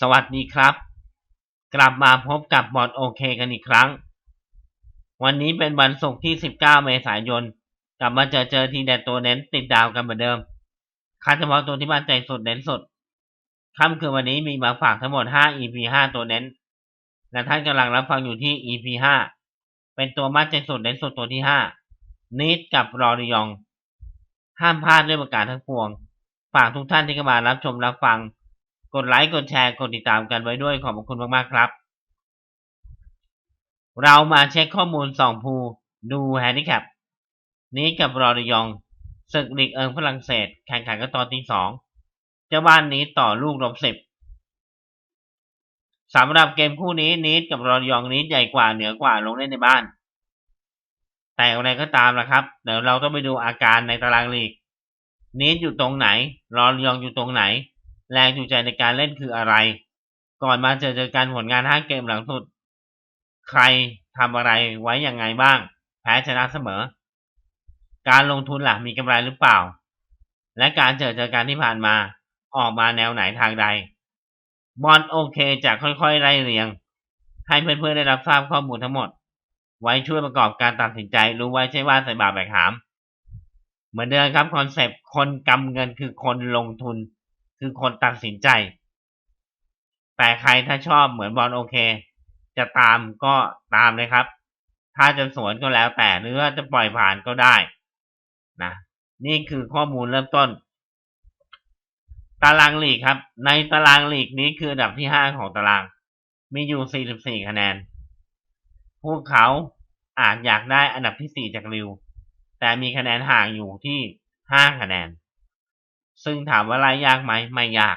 สวัสดีครับ กลับมาพบกับบอดโอเคกันอีกครั้ง วันนี้เป็นวันศุกร์ที่ 19 เมษายน กลับมาเจอเจอทีเด็ดตัวเน้นติดดาวกันเหมือนเดิม คัดเฉพาะตัวที่มั่นใจสุดเน้นสุดค่ำคืนวันนี้มีมาฝากทั้งหมด 5 EP 5 ตัวเน้น และท่านกำลังรับฟังอยู่ที่ EP 5 เป็นตัวมั่นใจสุดเน้นสุดตัวที่ 5 นิดกับรอริยอง ห้ามพลาดด้วยประการทั้งปวง ฝากทุกท่านที่เข้ามารับชมรับฟัง กดไลค์กดแชร์กดติดตามกันไว้ด้วยขอบคุณมากๆครับ เรามาเช็คข้อมูลสองภูดูแฮนดิแคปนี้กับรอริยองศึกลีกเอิงฝรั่งเศส แข่งขันกันตอนที่สองเจ้าบ้านนี้ต่อลูกลบสิบสำหรับเกมคู่นี้นิดกับรอริยองนิดใหญ่กว่าเหนือกว่าลงเล่นในบ้าน แต่อะไรก็ตามนะครับ เดี๋ยวเราต้องไปดูอาการในตารางลีกนิดอยู่ตรงไหน รอริยองอยู่ตรงไหน แรงจูงใจในการเล่นคืออะไร ก่อนมาเจอเจอการผลงานห้าเกมหลังสุด ใครทำอะไรไว้อย่างไงบ้าง แพ้ชนะเสมอ การลงทุนหลักมีกำไรหรือเปล่า และการเจอเจอการที่ผ่านมาออกมาแนวไหนทางใด บอลโอเคจะค่อยๆไล่เรียง ให้เพื่อนๆได้รับทราบข้อมูลทั้งหมด ไว้ช่วยประกอบการตัดสินใจรู้ไว้ใช่ว่าใส่บาปแบกหาม เหมือนเดิมครับคอนเซปต์คนกำเงินคือคนลงทุน คือคนตัดสินใจ แต่ใครถ้าชอบเหมือนบอลโอเค จะตามก็ตามเลยครับ ถ้าจะสวนก็แล้วแต่หรือว่าจะปล่อยผ่านก็ได้นะนี่คือข้อมูลเริ่มต้น ตารางลีกครับ ในตารางลีกนี้คืออันดับที่ห้าของตาราง มีอยู่ 44 คะแนน พวกเขาอาจอยากได้อันดับที่4จากริว แต่มีคะแนนห่างอยู่ที่5คะแนน ซึ่งถามว่าไล่ยากไหมไม่ยาก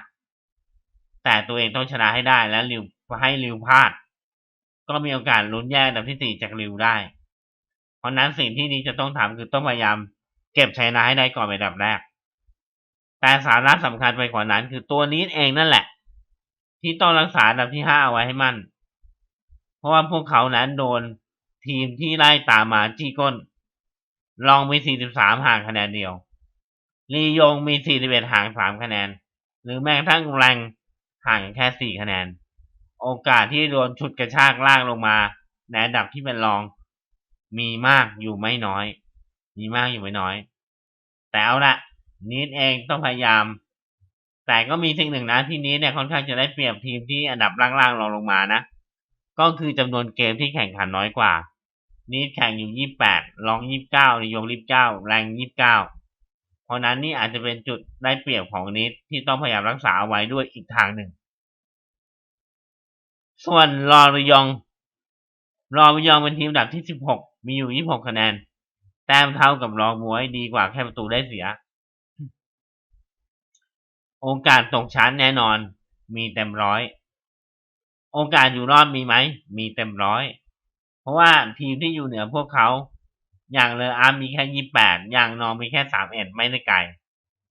แต่ตัวเองต้องชนะให้ได้และริวให้ริวพลาด ก็มีโอกาสลุ้นแย่อันดับที่4จากริวได้ เพราะนั้นสิ่งที่นี้จะต้องทำคือต้องพยายาม เก็บชัยนะให้ได้ก่อนเป็นอันดับแรก แต่สาระสำคัญไปกว่านั้น คือตัวนี้เองนั่นแหละ ที่ต้องรักษาอันดับที่ห้าเอาไว้ให้มั่น เพราะว่าพวกเขานั้นโดนทีมที่ไล่ตามมาจี้ก้น ลองมี43ห่างคะแนนเดียว ลียงมี 41 ห่าง 3 คะแนน หรือแม้กระทั่งแรงห่างแค่ 4 คะแนน โอกาสที่โดนฉุดกระชากล่างลงมาในอันดับที่เป็นรอง มีมากอยู่ไม่น้อย มีมากอยู่ไม่น้อย แต่เอาละนิดเองต้องพยายาม แต่ก็มีสิ่งหนึ่งนะที่นี้เนี่ยค่อนข้างจะได้เปรียบทีมที่อันดับล่างๆรองลงมานะ ก็คือจำนวนเกมที่แข่งขันน้อยกว่านิดแข่งอยู่ 28รอง 29นิยง29แรง 29 เพราะนั้นนี่อาจจะเป็นจุดได้เปรียบของนิดที่ต้องพยายามรักษาเอาไว้ด้วยอีกทางหนึ่ง ส่วนรอรยอง รอรยองเป็นทีมดับที่ 16 มีอยู่ 26 คะแนน แต้มเท่ากับรองมวยดีกว่าแค่ประตูได้เสีย โอกาสตกชั้นแน่นอน มีเต็มร้อย โอกาสอยู่รอดมีไหม มีเต็มร้อย เพราะว่าทีมที่อยู่เหนือพวกเขา อย่างเลออาร์มมีแค่ยี่แปดอย่างนองมีแค่สามเอ็ดไม่ได้ไกล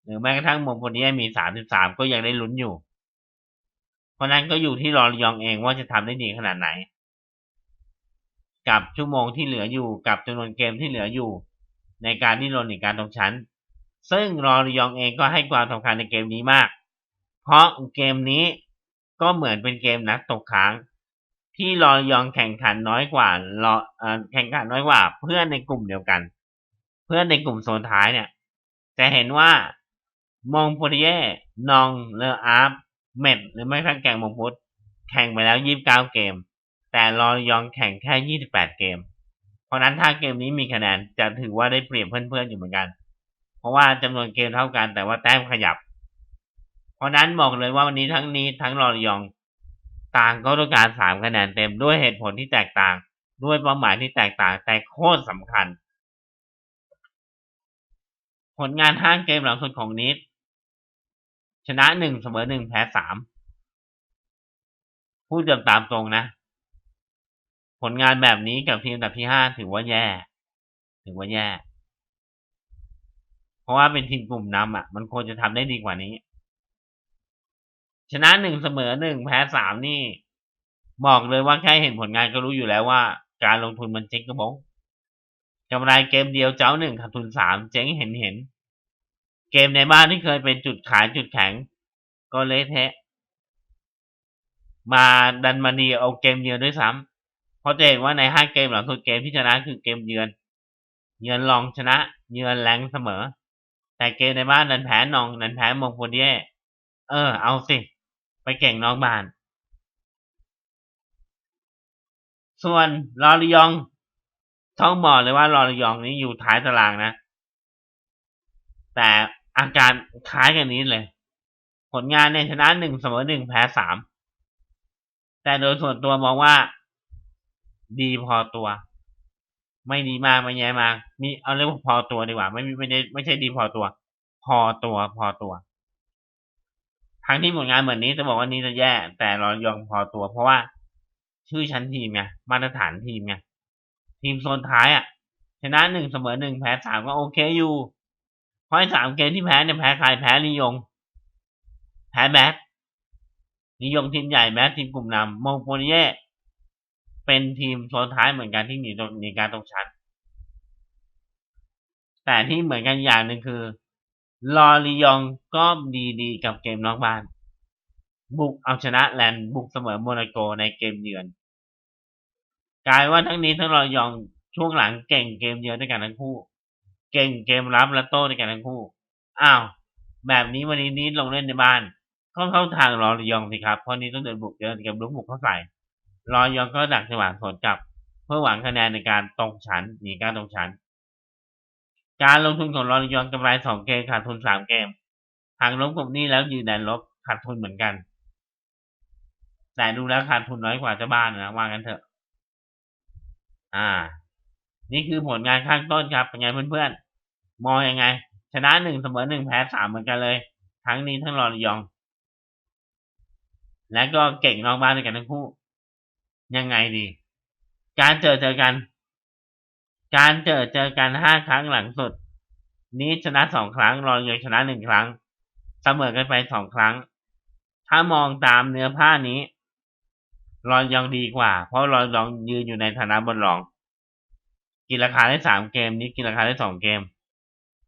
หรือแม้กระทั่งมงคลนี้มีสามสิบสามก็ยังได้ลุ้นอยู่ เพราะนั้นก็อยู่ที่รอรยองเองว่าจะทำได้ดีขนาดไหน กับชั่วโมงที่เหลืออยู่กับจำนวนเกมที่เหลืออยู่ ในการที่ลนในการตรงชั้น ซึ่งรอรยองเองก็ให้ความสำคัญในเกมนี้มาก เพราะเกมนี้ก็เหมือนเป็นเกมนัดตกค้าง ที่รอยองแข่งขันน้อยกว่ารอแข่งขันน้อยกว่า เพื่อนในกลุ่มเดียวกัน เพื่อนในกลุ่มโซนท้ายเนี่ย จะเห็นว่ามองโพเทียนองเลออาร์ฟเมดหรือไม่ทั้งแกงมงพุทแข่งไปแล้วยี่บเก้าเกม แต่รอยองแข่งแค่ยี่สิบแปดเกม เพราะนั้นถ้าเกมนี้มีคะแนนจะถือว่าได้เปรียบเพื่อนๆอยู่เหมือนกัน เพราะว่าจำนวนเกมเท่ากันแต่ว่าแต้มขยับ เพราะนั้นบอกเลยว่าวันนี้ทั้งนี้ทั้งรอยอง ต่างก็ต้องการสามคะแนนเต็มด้วยเหตุผลที่แตกต่าง ด้วยเป้าหมายที่แตกต่างแต่โคตรสำคัญ ผลงานห้างเกมหลังสุดของนิดชนะหนึ่งเสมอหนึ่งแพ้สามพูดตามตรงนะ ผลงานแบบนี้กับทีมอันดับที่ห้าถือว่าแย่ ถือว่าแย่ เพราะว่าเป็นทีมกลุ่มนำอะ มันควรจะทำได้ดีกว่านี้ ชนะหนึ่งเสมอหนึ่งแพ้สามนี่ บอกเลยว่าแค่เห็นผลงานก็รู้อยู่แล้วว่า การลงทุนมันเจ๊งกระบงกำไรเกมเดียวเจ้าหนึ่งขาดทุนสามเจ๊งเห็นเห็น เกมในบ้านที่เคยเป็นจุดขายจุดแข็ง ก็เละเทะ มาดันมาดีเอาเกมเยือนด้วยซ้ำเพราะจะเห็นว่าในห้าเกมหลังสุดเกมที่ชนะคือเกมเยือน เยือนรองชนะ เยือนแรงเสมอ แต่เกมในบ้านดันแพ้นองดันแพ้มงโปเดียเออ เอาสิ ไปเก่งนอกบ้าน ส่วนลอริยอง ต้องบอกเลยว่าลอริยองนี้อยู่ท้ายตารางนะ แต่อาการคล้ายกันนี้เลย ผลงานเนี่ยชนะหนึ่งเสมอหนึ่งแพ้สามแต่โดยส่วนตัวมองว่า ดีพอตัว ไม่ดีมากไม่แย่มาก มีเอาเรียกว่าพอตัวดีกว่า ไม่ไม่ได้ไม่ใช่ดีพอตัว พอตัวพอตัว ทั้งที่ผลงานเหมือนนี้จะบอกว่านี้จะแย่ แต่เรายองพอตัว เพราะว่าชื่อชั้นทีมไงมาตรฐานทีมไงทีมโซนท้ายอะชนะหนึ่งเสมอหนึ่งแพ้สามก็โอเคอยู่เพราะสามเกมที่แพ้เนี่ยแพ้ใครแพ้ลียง แพ้แบทลียงทีมใหญ่แบททีมกลุ่มนำมงโปเย่เป็นทีมโซนท้ายเหมือนกันที่หนีตกหนีการตกชั้น แต่ที่เหมือนกันอย่างหนึ่งคือ ลอรียองก็ดีๆกับเกมนอกบ้าน บุกเอาชนะแลนด์บุกเสมอโมนาโกในเกมเยือน กลายว่าทั้งนี้ทั้งลอยองช่วงหลังเก่งเกมเยือนด้วยกันทั้งคู่ เก่งเกมรับและโต้ด้วยกันทั้งคู่ อ้าว แบบนี้วันนี้นี้ลงเล่นในบ้านก็เข้าทางลอรียองสิครับเพราะนี้ต้องเดินบุกเดินเกมลุกบุกเข้าใส่ลอรอยองก็ดักจังหวะสวนกลับ เพื่อหวังคะแนนในการตรงชั้นหนีการตรงชั้น การลงทุนของรอยองกำไรสองเกมขาดทุนสามเกมหากลบกบนี้แล้วยืนแดนลบขาดทุนเหมือนกัน แต่ดูแล้วขาดทุนน้อยกว่าเจ้าบ้านนะว่ากันเถอะ อ่า นี่คือผลงานข้างต้นครับเป็นไงเพื่อนๆมองยังไง ชนะหนึ่งเสมอหนึ่งแพ้สามเหมือนกันเลย ทั้งนี้ทั้งรอยอง และก็เก่งนอกบ้านด้วยกันทั้งคู่ ยังไงดี การเจอเจอกัน การเจอเจอกันห้าครั้งหลังสุด นี้ชนะสองครั้งรอยยชนะหนึ่งครั้ง เสมอกันไปสองครั้ง ถ้ามองตามเนื้อผ้านี้ รอยยองดีกว่า เพราะรอยยองยืนอยู่ในฐานะบนรอง กินราคาได้สามเกม นี้กินราคาได้สองเกม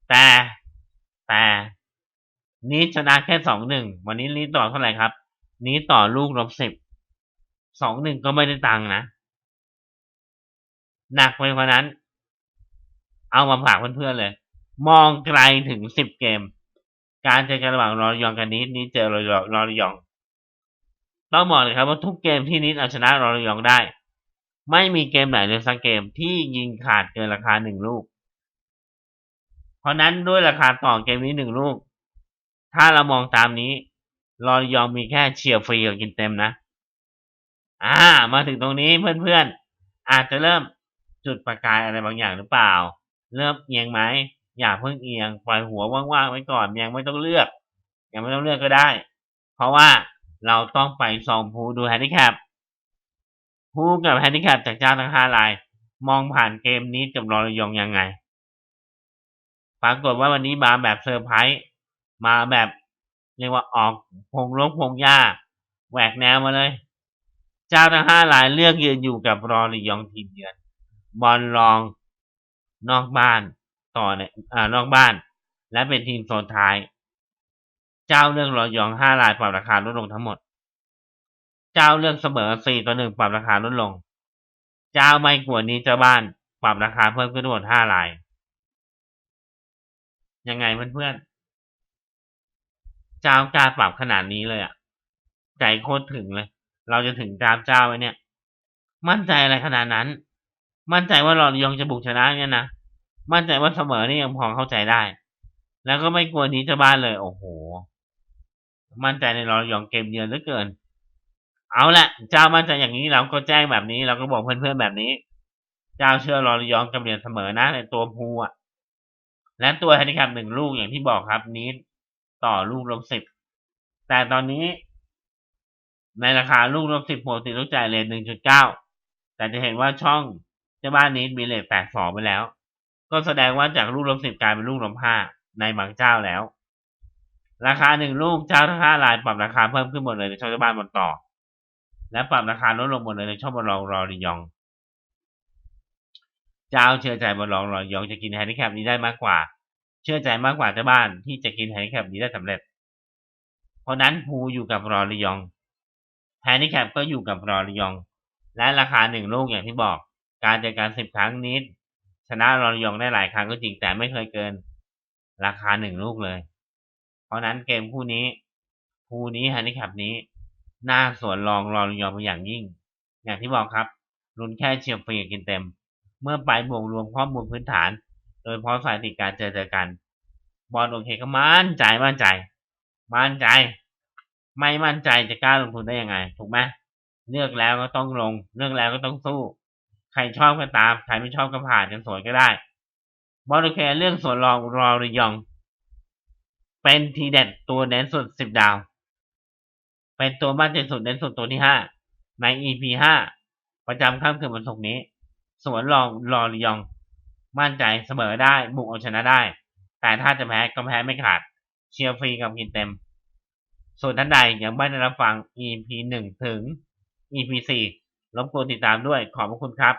แต่แต่นี้ชนะแค่สองหนึ่งวันนี้นี้ต่อเท่าไหร่ครับ นี้ต่อลูกลบสิบสองหนึ่งก็ไม่ได้ตังค์นะหนักไปกว่านั้น เอามาฝากเพื่อนๆเลย มองไกลถึงสิบเกม การเจอกันระหว่างรอยองกันนิดนี้เจอรอยองรอยองต้องบอกเลยครับว่าทุกเกมที่นิดเอาชนะรอยองได้ ไม่มีเกมไหนเลยสักเกมที่ยิงขาดเกินราคาหนึ่งลูก เพราะนั้นด้วยราคาต่อเกมนี้หนึ่งลูก ถ้าเรามองตามนี้รอยองมีแค่เชียร์ฟรีกับกินเต็มนะ อ่า มาถึงตรงนี้เพื่อนๆอาจจะเริ่มจุดประกายอะไรบางอย่างหรือเปล่า เริ่มเอียงไหมอย่าเพิ่งเอียงปล่อยหัวว่างๆไว้ก่อนยังไม่ต้องเลือก ยังไม่ต้องเลือกก็ได้ เพราะว่าเราต้องไปส่องภูดูแฮนดิแคปภูกับแฮนดิแคปจากเจ้าทั้งห้าลาย มองผ่านเกมนี้กับรอรยองยังไง ปรากฏว่าวันนี้มาแบบเซอร์ไพรส์มาแบบเรียกว่าออกพงลกพงหญ้าแหวกแนวมาเลย เจ้าทั้งห้ารายเลือกยืนอยู่กับรอริยองทีมเยือนบอลรอง นอกบ้านต่อในอ่านอกบ้าน และเป็นทีมโซนท้าย เจ้าเลือกรอยองห้ารายปรับราคาลดลงทั้งหมด เจ้าเลือกเสมอสี่ต่อหนึ่งปรับราคาลดลง เจ้าไม่กวดนี้เจ้าบ้าน ปรับราคาเพิ่มขึ้นทั้งหมดห้าราย ยังไงเพื่อนๆ เจ้ากล้าปรับขนาดนี้เลยอะ ใจโคตรถึงเลย เราจะถึงตามเจ้าไว้เนี่ย มั่นใจอะไรขนาดนั้น มั่นใจว่าเรายองจะบุกชนะเนี่ยนะมั่นใจว่าเสมอนี่ยังพอเข้าใจได้ แล้วก็ไม่กลัวนี้จะบ้านเลย โอ้โห มั่นใจในเรายองเกมเยือนเหลือเกิน เอาละเจ้ามั่นใจอย่างนี้เราก็แจ้งแบบนี้ เราก็บอกเพื่อนๆแบบนี้ เจ้าเชื่อรอยองกำเรียนเสมอนะในตัวภูอะและตัวแฮนดิแคปหนึ่งลูกอย่างที่บอกครับนี้ต่อลูกลบสิบแต่ตอนนี้ ในราคาลูกลบสิบปกติต้องจ่ายเลทหนึ่งจุดเก้าแต่จะเห็นว่าช่อง เจ้าบ้านนี้มีเลทแปดสองไปแล้ว ก็แสดงว่าจากลูกลบสิบกลายเป็นลูกลบห้าในบางเจ้าแล้ว ราคาหนึ่งลูกเจ้าทั้งห้ารายปรับราคาเพิ่มขึ้นหมดเลยในช่องเจ้าบ้านบนต่อ และปรับราคาลดลงหมดเลยในช่องบอลรองรอริยอง เจ้าเชื่อใจบอลรองรอริยองจะกินแฮนดิแคปนี้ได้มากกว่า เชื่อใจมากกว่าเจ้าบ้านที่จะกินแฮนดิแคปนี้ได้สำเร็จ เพราะนั้นภูอยู่กับรอริยองแฮนดิแคปก็อยู่กับรอริยอง และราคาหนึ่งลูกอย่างที่บอก การเจอกันสิบครั้งนี้ ชนะรอริยองได้หลายครั้งก็จริงแต่ไม่เคยเกิน ราคาหนึ่งลูกเลย เพราะนั้นเกมคู่นี้คู่นี้แฮนดิแคปนี้น่าสวนรองรอริยองเป็นอย่างยิ่ง อย่างที่บอกครับลุ้นแค่เชียร์ฟรีกินเต็ม เมื่อไปบวกรวมข้อมูลพื้นฐาน โดยเฉพาะสายติดการเจอเจอกัน บอลโอเคก็มั่นใจมั่นใจ มั่นใจ ไม่มั่นใจจะกล้าลงทุนได้ยังไง ถูกไหมเลือกแล้วก็ต้องลง เลือกแล้วก็ต้องสู้ รชอบก็ตาม ใครไม่ชอบก็ผ่านกันสวยก็ได้บอลโอเคเรื่องส่วนรองรอริยอง เป็นทีเด็ดตัวเน้นสุดสิบดาว เป็นตัวมั่นใจสุดเน้นสุดตัวที่ห้าใน EP ห้าประจำค่ำคืนวันศุกร์นี้ สวนรองรอริยอง มั่นใจเสมอได้บุกเอาชนะได้ แต่ถ้าจะแพ้ก็แพ้ไม่ขาด เชียร์ฟรีกับกินเต็ม ส่วนท่านใดยังไม่ได้รับฟัง EP หนึ่งถึง EP สี่รบกวนติดตามด้วยขอบพระคุณครับ